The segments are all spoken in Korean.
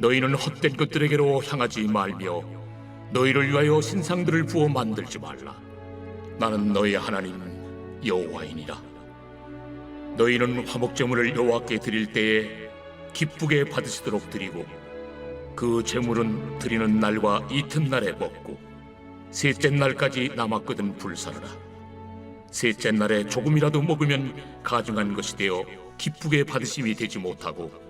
너희는 헛된 것들에게로 향하지 말며 너희를 위하여 신상들을 부어 만들지 말라. 나는 너희 하나님 여호와이니라. 너희는 화목제물을 여호와께 드릴 때에 기쁘게 받으시도록 드리고 그 제물은 드리는 날과 이튿날에 먹고 셋째 날까지 남았거든 불사르라. 셋째 날에 조금이라도 먹으면 가증한 것이 되어 기쁘게 받으심이 되지 못하고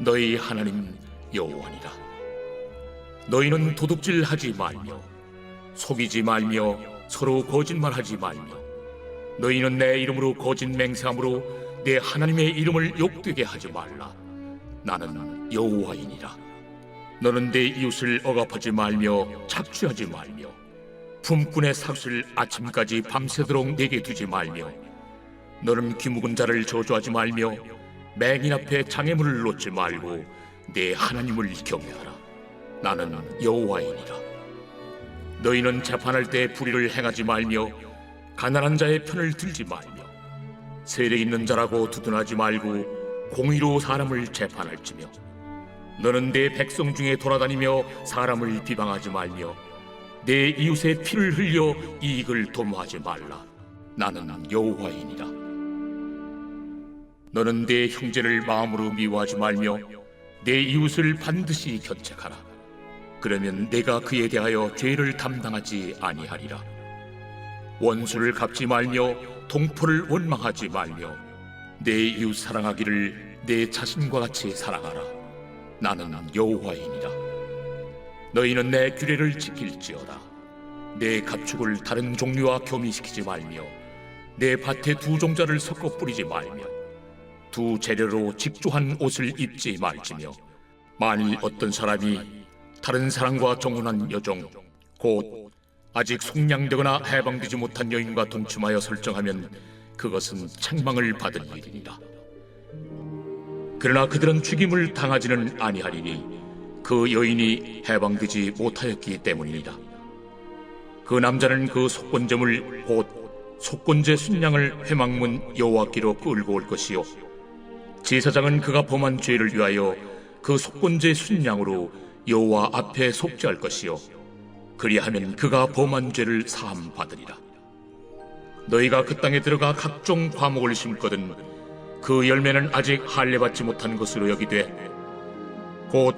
너희 하나님 여호와니라 너희는 도둑질하지 말며 속이지 말며 서로 거짓말하지 말며 너희는 내 이름으로 거짓 맹세함으로 내 하나님의 이름을 욕되게 하지 말라. 나는 여호와이니라. 너는 내 이웃을 억압하지 말며 착취하지 말며 품꾼의 삭을 아침까지 밤새도록 내게 두지 말며 너는 귀묵은 자를 저주하지 말며 맹인 앞에 장애물을 놓지 말고 내 하나님을 경외하라. 나는 여호와이니라. 너희는 재판할 때 불의를 행하지 말며 가난한 자의 편을 들지 말며 세력 있는 자라고 두둔하지 말고 공의로 사람을 재판할지며 너는 내 백성 중에 돌아다니며 사람을 비방하지 말며 내 이웃의 피를 흘려 이익을 도모하지 말라 나는 여호와이니라 너는 내 형제를 마음으로 미워하지 말며 내 이웃을 반드시 견책하라 그러면 내가 그에 대하여 죄를 담당하지 아니하리라 원수를 갚지 말며 동포를 원망하지 말며 내 이웃 사랑하기를 내 자신과 같이 사랑하라. 나는 여호와이니라. 너희는 내 규례를 지킬지어다. 내 가축을 다른 종류와 교미시키지 말며 내 밭에 두 종자를 섞어 뿌리지 말며 두 재료로 직조한 옷을 입지 말지며 만일 어떤 사람이 다른 사람과 정혼한 여종 곧 아직 속량되거나 해방되지 못한 여인과 동침하여 설정하면 그것은 책망을 받을 일이니라. 그러나 그들은 죽임을 당하지는 아니하리니 그 여인이 해방되지 못하였기 때문이니라. 그 남자는 그 속건제물 곧 속건제 순양을 회망문 여호와께로 끌고 올 것이요 제사장은 그가 범한 죄를 위하여 그 속건제 순양으로 여호와 앞에 속죄할 것이요 그리하면 그가 범한 죄를 사함 받으리라. 너희가 그 땅에 들어가 각종 과목을 심거든 그 열매는 아직 할례 받지 못한 것으로 여기되 곧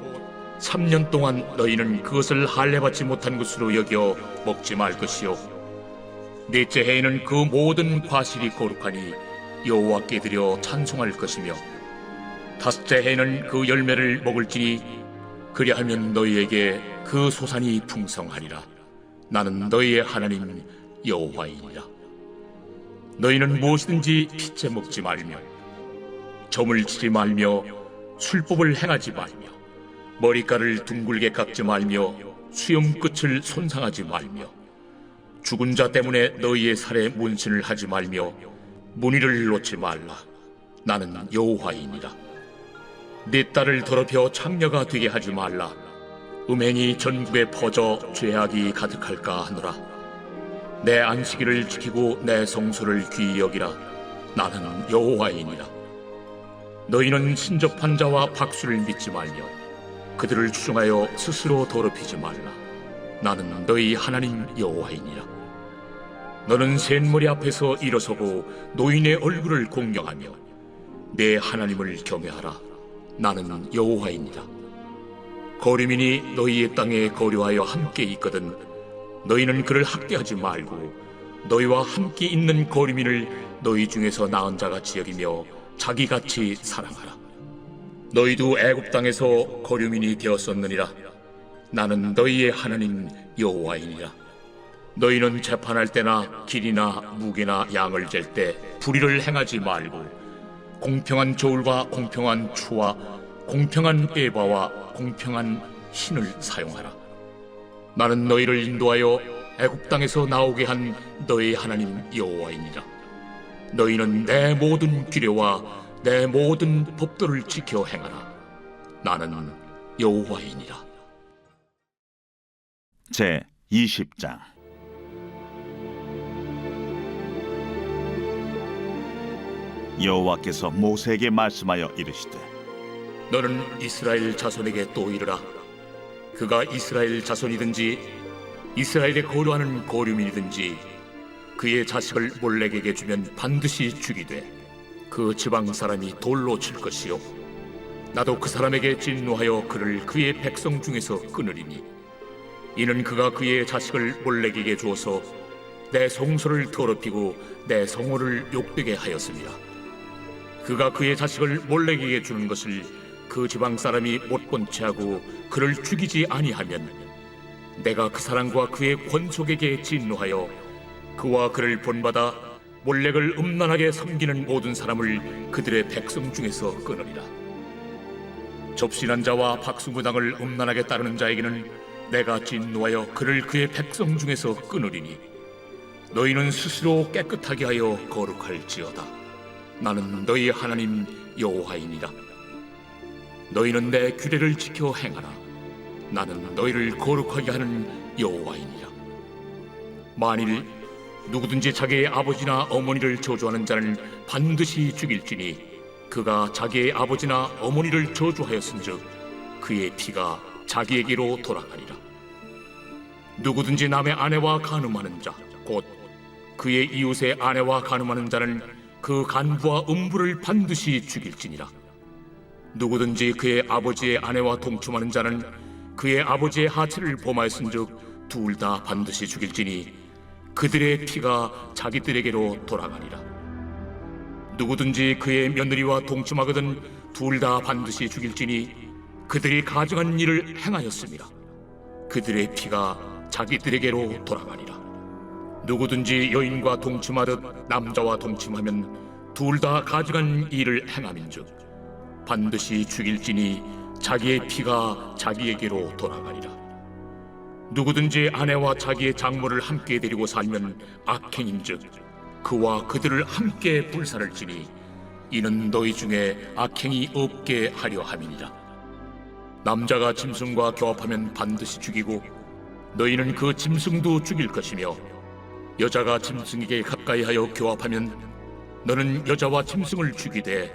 3년 동안 너희는 그것을 할례 받지 못한 것으로 여겨 먹지 말 것이요 넷째 해에는 그 모든 과실이 거룩하니 여호와께 드려 찬송할 것이며 다섯째 해에는 그 열매를 먹을지니 그리하면 너희에게 그 소산이 풍성하리라. 나는 너희의 하나님 여호와이니라. 너희는 무엇이든지 피째 먹지 말며 점을 치지 말며 술법을 행하지 말며 머리카락을 둥글게 깎지 말며 수염 끝을 손상하지 말며 죽은 자 때문에 너희의 살에 문신을 하지 말며 문의를 놓지 말라. 나는 여호와이니라. 네 딸을 더럽혀 창녀가 되게 하지 말라. 음행이 전국에 퍼져 죄악이 가득할까 하노라. 내 안식일을 지키고 내 성소를 귀히 여기라. 나는 여호와이니라. 너희는 신접한 자와 박수를 믿지 말며 그들을 추종하여 스스로 더럽히지 말라. 나는 너희 하나님 여호와이니라. 너는 셋머리 앞에서 일어서고 노인의 얼굴을 공경하며 내 하나님을 경외하라. 나는 여호와이니라. 거류민이 너희의 땅에 거류하여 함께 있거든 너희는 그를 학대하지 말고 너희와 함께 있는 거류민을 너희 중에서 나은 자같이 여기며 자기같이 사랑하라 너희도 애굽 땅에서 거류민이 되었었느니라 나는 너희의 하나님 여호와이니라 너희는 재판할 때나 길이나 무게나 양을 잴 때 불의를 행하지 말고 공평한 저울과 공평한 추와 공평한 에바와 공평한 신을 사용하라. 나는 너희를 인도하여 애굽 땅에서 나오게 한 너희 하나님 여호와이니라. 너희는 내 모든 규례와 내 모든 법도를 지켜 행하라. 나는 여호와이니라. 제 20장 여호와께서 모세에게 말씀하여 이르시되 너는 이스라엘 자손에게 또 이르라. 그가 이스라엘 자손이든지 이스라엘에 거류하는 거류민이든지 그의 자식을 몰렉에게 주면 반드시 죽이되 그 지방 사람이 돌로 칠 것이요. 나도 그 사람에게 진노하여 그를 그의 백성 중에서 끊으리니 이는 그가 그의 자식을 몰렉에게 주어서 내 성소를 더럽히고 내 성호를 욕되게 하였습니다. 그가 그의 자식을 몰렉에게 주는 것을 그 지방 사람이 못 본 채 하고 그를 죽이지 아니하면 내가 그 사람과 그의 권속에게 진노하여 그와 그를 본받아 몰렉을 음란하게 섬기는 모든 사람을 그들의 백성 중에서 끊으리라. 접신한 자와 박수무당을 음란하게 따르는 자에게는 내가 진노하여 그를 그의 백성 중에서 끊으리니 너희는 스스로 깨끗하게 하여 거룩할지어다. 나는 너희 하나님 여호와이니라. 너희는 내 규례를 지켜 행하라. 나는 너희를 거룩하게 하는 여호와이니라. 만일 누구든지 자기의 아버지나 어머니를 저주하는 자는 반드시 죽일지니 그가 자기의 아버지나 어머니를 저주하였은즉 그의 피가 자기에게로 돌아가리라. 누구든지 남의 아내와 간음하는 자, 곧 그의 이웃의 아내와 간음하는 자는 그 간부와 음부를 반드시 죽일지니라. 누구든지 그의 아버지의 아내와 동침하는 자는 그의 아버지의 하체를 범하였은즉 둘 다 반드시 죽일지니 그들의 피가 자기들에게로 돌아가리라. 누구든지 그의 며느리와 동침하거든 둘 다 반드시 죽일지니 그들이 가증한 일을 행하였습니다. 그들의 피가 자기들에게로 돌아가리라. 누구든지 여인과 동침하듯 남자와 동침하면 둘 다 가증한 일을 행함인즉 반드시 죽일지니 자기의 피가 자기에게로 돌아가리라. 누구든지 아내와 자기의 장모를 함께 데리고 살면 악행인즉 그와 그들을 함께 불살을지니 이는 너희 중에 악행이 없게 하려 함이니라. 남자가 짐승과 교합하면 반드시 죽이고 너희는 그 짐승도 죽일 것이며 여자가 짐승에게 가까이하여 교합하면 너는 여자와 짐승을 죽이되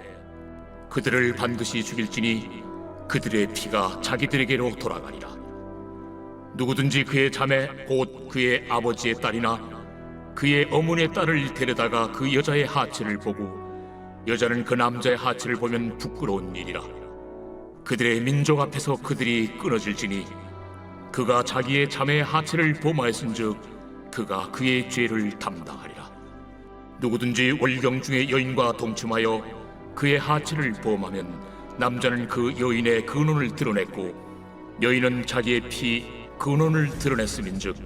그들을 반드시 죽일지니 그들의 피가 자기들에게로 돌아가리라. 누구든지 그의 자매 곧 그의 아버지의 딸이나 그의 어머니의 딸을 데려다가 그 여자의 하체를 보고 여자는 그 남자의 하체를 보면 부끄러운 일이라. 그들의 민족 앞에서 그들이 끊어질지니 그가 자기의 자매의 하체를 범하였은즉 그가 그의 죄를 담당하리라. 누구든지 월경 중에 여인과 동침하여 그의 하체를 범하면 남자는 그 여인의 근원을 드러냈고 여인은 자기의 피 근원을 드러냈음인즉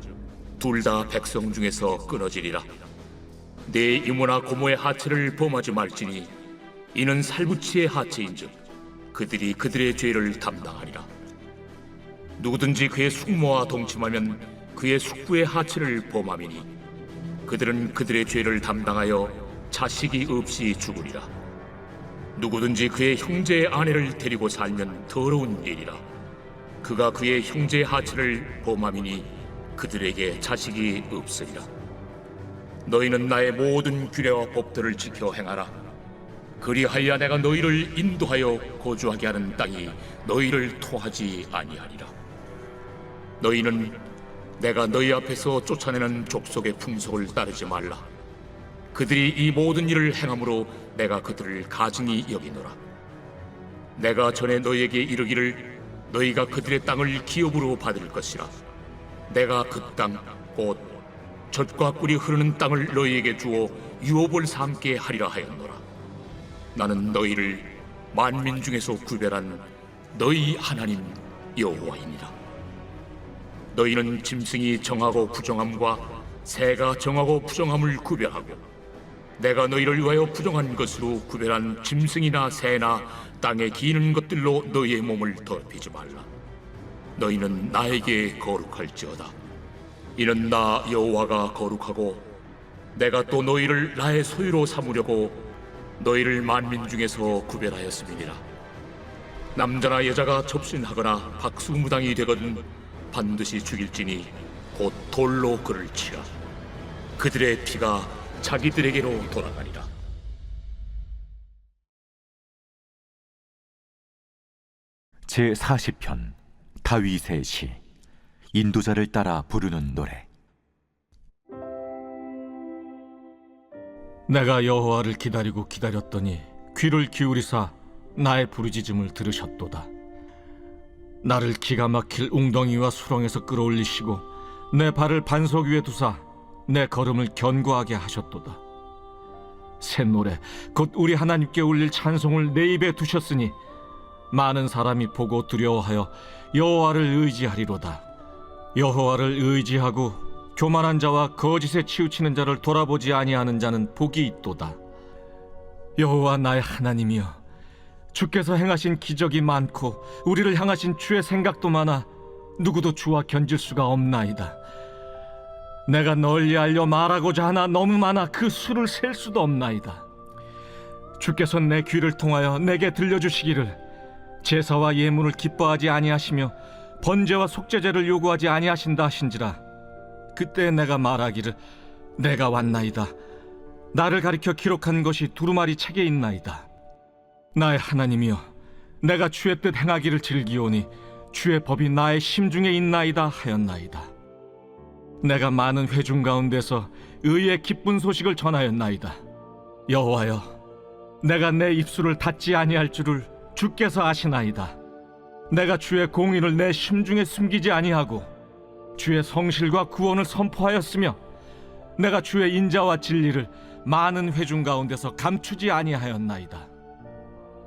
둘 다 백성 중에서 끊어지리라. 내 이모나 고모의 하체를 범하지 말지니 이는 살부치의 하체인즉 그들이 그들의 죄를 담당하리라. 누구든지 그의 숙모와 동침하면 그의 숙부의 하체를 범함이니 그들은 그들의 죄를 담당하여 자식이 없이 죽으리라. 누구든지 그의 형제의 아내를 데리고 살면 더러운 일이라. 그가 그의 형제의 하체를 범함이니 그들에게 자식이 없으리라. 너희는 나의 모든 규례와 법들을 지켜 행하라. 그리하여 내가 너희를 인도하여 거주하게 하는 땅이 너희를 토하지 아니하리라. 너희는 내가 너희 앞에서 쫓아내는 족속의 풍속을 따르지 말라. 그들이 이 모든 일을 행함으로 내가 그들을 가증히 여기노라. 내가 전에 너희에게 이르기를 너희가 그들의 땅을 기업으로 받을 것이라 내가 그 땅 곧 젖과 꿀이 흐르는 땅을 너희에게 주어 유업을 삼게 하리라 하였노라 나는 너희를 만민 중에서 구별한 너희 하나님 여호와이니라 너희는 짐승이 정하고 부정함과 새가 정하고 부정함을 구별하고 내가 너희를 위하여 부정한 것으로 구별한 짐승이나 새나 땅에 기는 것들로 너희의 몸을 더럽히지 말라. 너희는 나에게 거룩할지어다. 이는 나 여호와가 거룩하고 내가 또 너희를 나의 소유로 삼으려고 너희를 만민 중에서 구별하였음이니라. 남자나 여자가 접신하거나 박수무당이 되거든 반드시 죽일지니 곧 돌로 그를 치라. 그들의 피가 자기들에게로 돌아가리라. 제 40편 다윗의 시 인도자를 따라 부르는 노래 내가 여호와를 기다리고 기다렸더니 귀를 기울이사 나의 부르짖음을 들으셨도다. 나를 기가 막힐 웅덩이와 수렁에서 끌어올리시고 내 발을 반석 위에 두사 내 걸음을 견고하게 하셨도다. 새 노래 곧 우리 하나님께 올릴 찬송을 내 입에 두셨으니 많은 사람이 보고 두려워하여 여호와를 의지하리로다. 여호와를 의지하고 교만한 자와 거짓에 치우치는 자를 돌아보지 아니하는 자는 복이 있도다. 여호와 나의 하나님이여 주께서 행하신 기적이 많고 우리를 향하신 주의 생각도 많아 누구도 주와 견질 수가 없나이다. 내가 널리 알려 말하고자 하나 너무 많아 그 수를 셀 수도 없나이다. 주께서 내 귀를 통하여 내게 들려주시기를 제사와 예물을 기뻐하지 아니하시며 번제와 속죄제를 요구하지 아니하신다 하신지라 그때 내가 말하기를 내가 왔나이다 나를 가리켜 기록한 것이 두루마리 책에 있나이다 나의 하나님이여 내가 주의 뜻 행하기를 즐기오니 주의 법이 나의 심중에 있나이다 하였나이다 내가 많은 회중 가운데서 의의 기쁜 소식을 전하였나이다 여호와여 내가 내 입술을 닫지 아니할 줄을 주께서 아시나이다. 내가 주의 공의를 내 심중에 숨기지 아니하고 주의 성실과 구원을 선포하였으며 내가 주의 인자와 진리를 많은 회중 가운데서 감추지 아니하였나이다.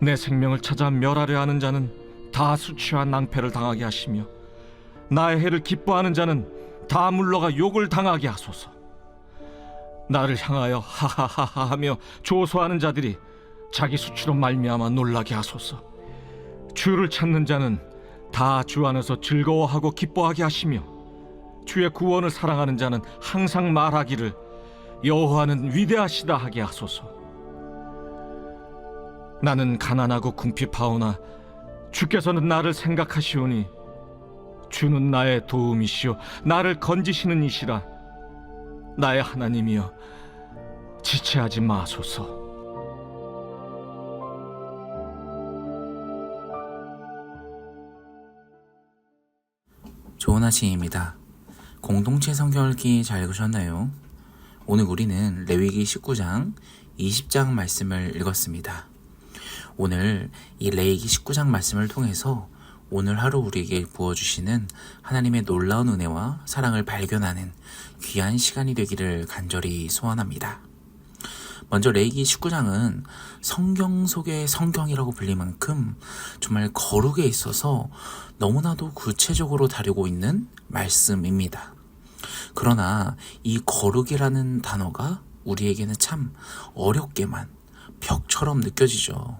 내 생명을 찾아 멸하려 하는 자는 다 수치와 낭패를 당하게 하시며 나의 해를 기뻐하는 자는 다 물러가 욕을 당하게 하소서. 나를 향하여 하하하하 하며 조소하는 자들이 자기 수치로 말미암아 놀라게 하소서. 주를 찾는 자는 다 주 안에서 즐거워하고 기뻐하게 하시며 주의 구원을 사랑하는 자는 항상 말하기를 여호와는 위대하시다 하게 하소서. 나는 가난하고 궁핍하오나 주께서는 나를 생각하시오니 주는 나의 도움이시요 나를 건지시는 이시라 나의 하나님이여 지체하지 마소서. 좋은 아침입니다. 공동체 성경 읽기 잘 읽으셨나요? 오늘 우리는 레위기 19장 20장 말씀을 읽었습니다. 오늘 이 레위기 19장 말씀을 통해서 오늘 하루 우리에게 부어주시는 하나님의 놀라운 은혜와 사랑을 발견하는 귀한 시간이 되기를 간절히 소원합니다. 먼저 레이기 19장은 성경 속의 성경이라고 불릴 만큼 정말 거룩에 있어서 너무나도 구체적으로 다루고 있는 말씀입니다. 그러나 이 거룩이라는 단어가 우리에게는 참 어렵게만 벽처럼 느껴지죠.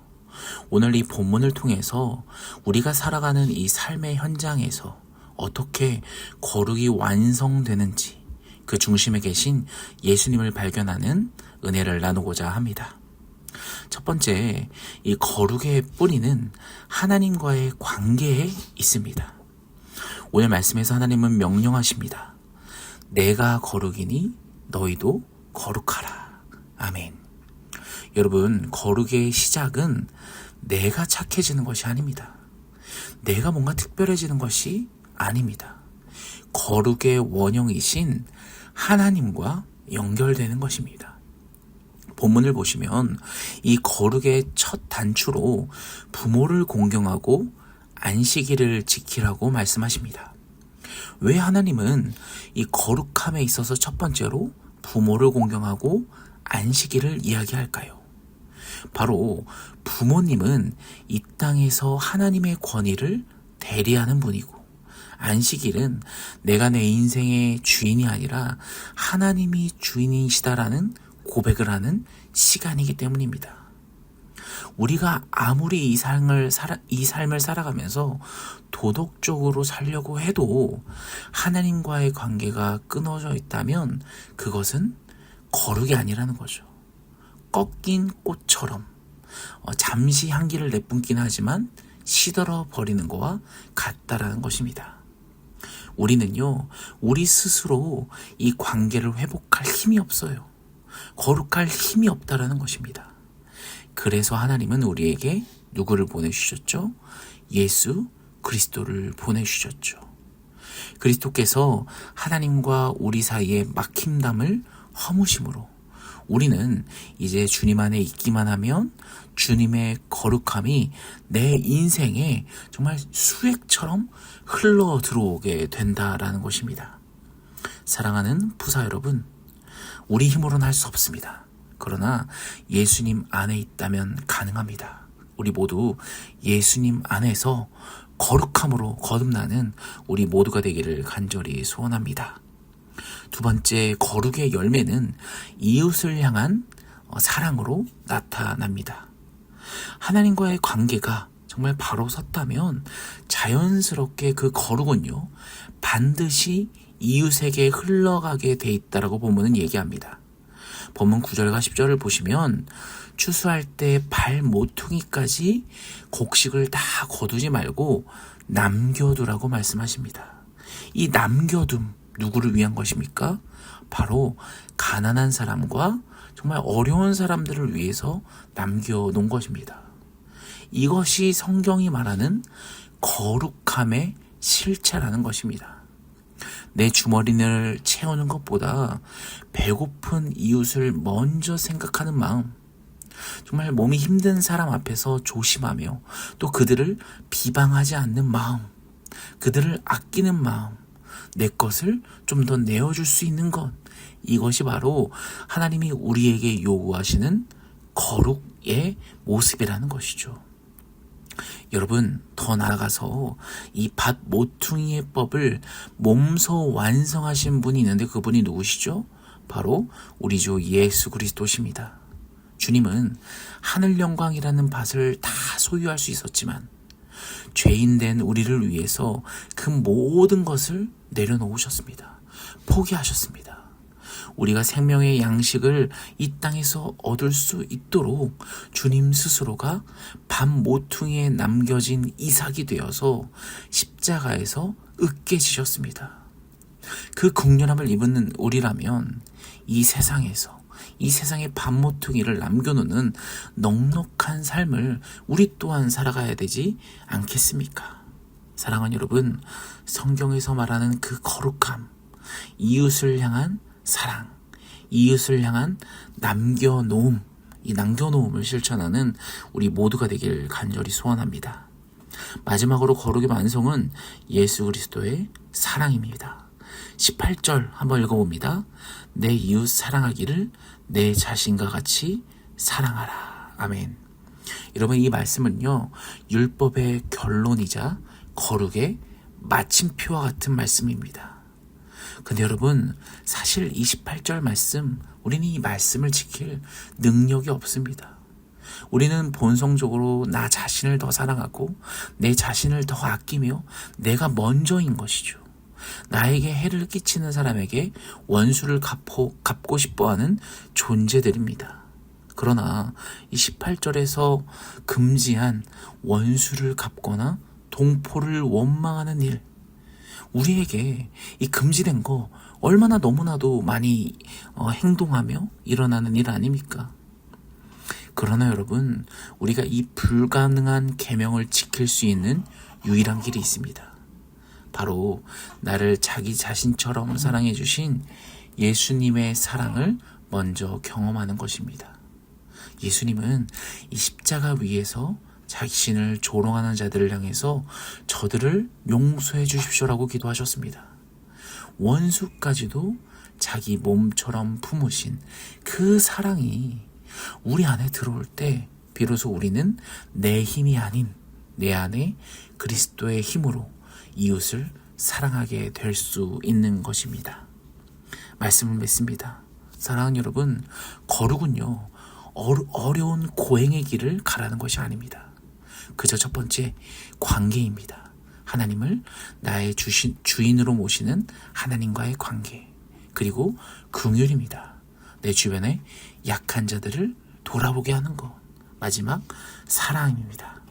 오늘 이 본문을 통해서 우리가 살아가는 이 삶의 현장에서 어떻게 거룩이 완성되는지 그 중심에 계신 예수님을 발견하는 은혜를 나누고자 합니다. 첫 번째, 이 거룩의 뿌리는 하나님과의 관계에 있습니다. 오늘 말씀에서 하나님은 명령하십니다. 내가 거룩이니 너희도 거룩하라. 아멘. 여러분, 거룩의 시작은 내가 착해지는 것이 아닙니다. 내가 뭔가 특별해지는 것이 아닙니다. 거룩의 원형이신 하나님과 연결되는 것입니다. 본문을 보시면 이 거룩의 첫 단추로 부모를 공경하고 안식일을 지키라고 말씀하십니다. 왜 하나님은 이 거룩함에 있어서 첫 번째로 부모를 공경하고 안식일을 이야기할까요? 바로 부모님은 이 땅에서 하나님의 권위를 대리하는 분이고 안식일은 내가 내 인생의 주인이 아니라 하나님이 주인이시다라는 고백을 하는 시간이기 때문입니다. 우리가 아무리 이 삶을 살아, 이 삶을 살아가면서 도덕적으로 살려고 해도 하나님과의 관계가 끊어져 있다면 그것은 거룩이 아니라는 거죠. 꺾인 꽃처럼 어, 잠시 향기를 내뿜긴 하지만 시들어 버리는 거와 같다라는 것입니다. 우리는요, 우리 스스로 이 관계를 회복할 힘이 없어요. 거룩할 힘이 없다라는 것입니다. 그래서 하나님은 우리에게 누구를 보내주셨죠? 예수 그리스도를 보내주셨죠. 그리스도께서 하나님과 우리 사이에 막힘담을 허무심으로 우리는 이제 주님 안에 있기만 하면 주님의 거룩함이 내 인생에 정말 수액처럼 흘러 들어오게 된다라는 것입니다. 사랑하는 부사 여러분, 우리 힘으로는 할 수 없습니다. 그러나 예수님 안에 있다면 가능합니다. 우리 모두 예수님 안에서 거룩함으로 거듭나는 우리 모두가 되기를 간절히 소원합니다. 두 번째 거룩의 열매는 이웃을 향한 어, 사랑으로 나타납니다. 하나님과의 관계가 정말 바로 섰다면 자연스럽게 그 거룩은요 반드시 이웃에게 흘러가게 돼 있다라고 본문은 얘기합니다. 본문 9절과 10절을 보시면 추수할 때 발 모퉁이까지 곡식을 다 거두지 말고 남겨두라고 말씀하십니다. 이 남겨둠 누구를 위한 것입니까? 바로 가난한 사람과 정말 어려운 사람들을 위해서 남겨놓은 것입니다. 이것이 성경이 말하는 거룩함의 실체라는 것입니다. 내 주머니를 채우는 것보다 배고픈 이웃을 먼저 생각하는 마음, 정말 몸이 힘든 사람 앞에서 조심하며 또 그들을 비방하지 않는 마음, 그들을 아끼는 마음, 내 것을 좀 더 내어줄 수 있는 것, 이것이 바로 하나님이 우리에게 요구하시는 거룩의 모습이라는 것이죠. 여러분, 더 나아가서 이 밭 모퉁이의 법을 몸소 완성하신 분이 있는데 그분이 누구시죠? 바로 우리 주 예수 그리스도십니다. 주님은 하늘 영광이라는 밭을 다 소유할 수 있었지만 죄인된 우리를 위해서 그 모든 것을 내려놓으셨습니다. 포기하셨습니다. 우리가 생명의 양식을 이 땅에서 얻을 수 있도록 주님 스스로가 밤 모퉁이에 남겨진 이삭이 되어서 십자가에서 으깨지셨습니다. 그 극렬함을 입은 우리라면 이 세상에서 이 세상의 밤모퉁이를 남겨놓는 넉넉한 삶을 우리 또한 살아가야 되지 않겠습니까? 사랑하는 여러분, 성경에서 말하는 그 거룩함, 이웃을 향한 사랑, 이웃을 향한 남겨놓음, 이 남겨놓음을 실천하는 우리 모두가 되길 간절히 소원합니다. 마지막으로 거룩의 완성은 예수 그리스도의 사랑입니다. 18절 한번 읽어봅니다. 내 이웃 사랑하기를 내 자신과 같이 사랑하라. 아멘. 여러분 이 말씀은요 율법의 결론이자 거룩의 마침표와 같은 말씀입니다. 근데 여러분 사실 28절 말씀 우리는 이 말씀을 지킬 능력이 없습니다. 우리는 본성적으로 나 자신을 더 사랑하고 내 자신을 더 아끼며 내가 먼저인 것이죠. 나에게 해를 끼치는 사람에게 원수를 갚고, 갚고 싶어 하는 존재들입니다. 그러나 이 18절에서 금지한 원수를 갚거나 동포를 원망하는 일, 우리에게 이 금지된 거 얼마나 너무나도 많이 어, 행동하며 일어나는 일 아닙니까? 그러나 여러분, 우리가 이 불가능한 계명을 지킬 수 있는 유일한 길이 있습니다. 바로 나를 자기 자신처럼 사랑해 주신 예수님의 사랑을 먼저 경험하는 것입니다. 예수님은 이 십자가 위에서 자신을 조롱하는 자들을 향해서 저들을 용서해 주십시오라고 기도하셨습니다. 원수까지도 자기 몸처럼 품으신 그 사랑이 우리 안에 들어올 때 비로소 우리는 내 힘이 아닌 내 안에 그리스도의 힘으로 이웃을 사랑하게 될 수 있는 것입니다. 말씀을 맺습니다. 사랑하는 여러분, 거룩은요, 어려- 어려운 고행의 길을 가라는 것이 아닙니다. 그저 첫 번째, 관계입니다. 하나님을 나의 주신, 주인으로 모시는 하나님과의 관계. 그리고 긍휼입니다. 내 주변에 약한 자들을 돌아보게 하는 것. 마지막, 사랑입니다.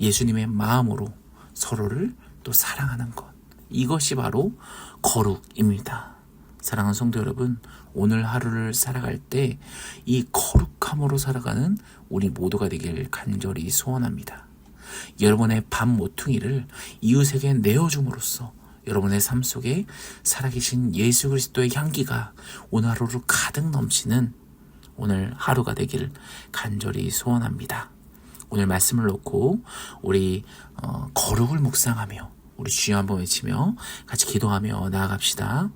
예수님의 마음으로 서로를 또 사랑하는 것. 이것이 바로 거룩입니다. 사랑하는 성도 여러분, 오늘 하루를 살아갈 때 이 거룩함으로 살아가는 우리 모두가 되길 간절히 소원합니다. 여러분의 밤 모퉁이를 이웃에게 내어줌으로써 여러분의 삶 속에 살아계신 예수 그리스도의 향기가 오늘 하루를 가득 넘치는 오늘 하루가 되길 간절히 소원합니다. 오늘 말씀을 놓고 우리 어, 거룩을 묵상하며 우리 주여 한번 외치며 같이 기도하며 나아갑시다.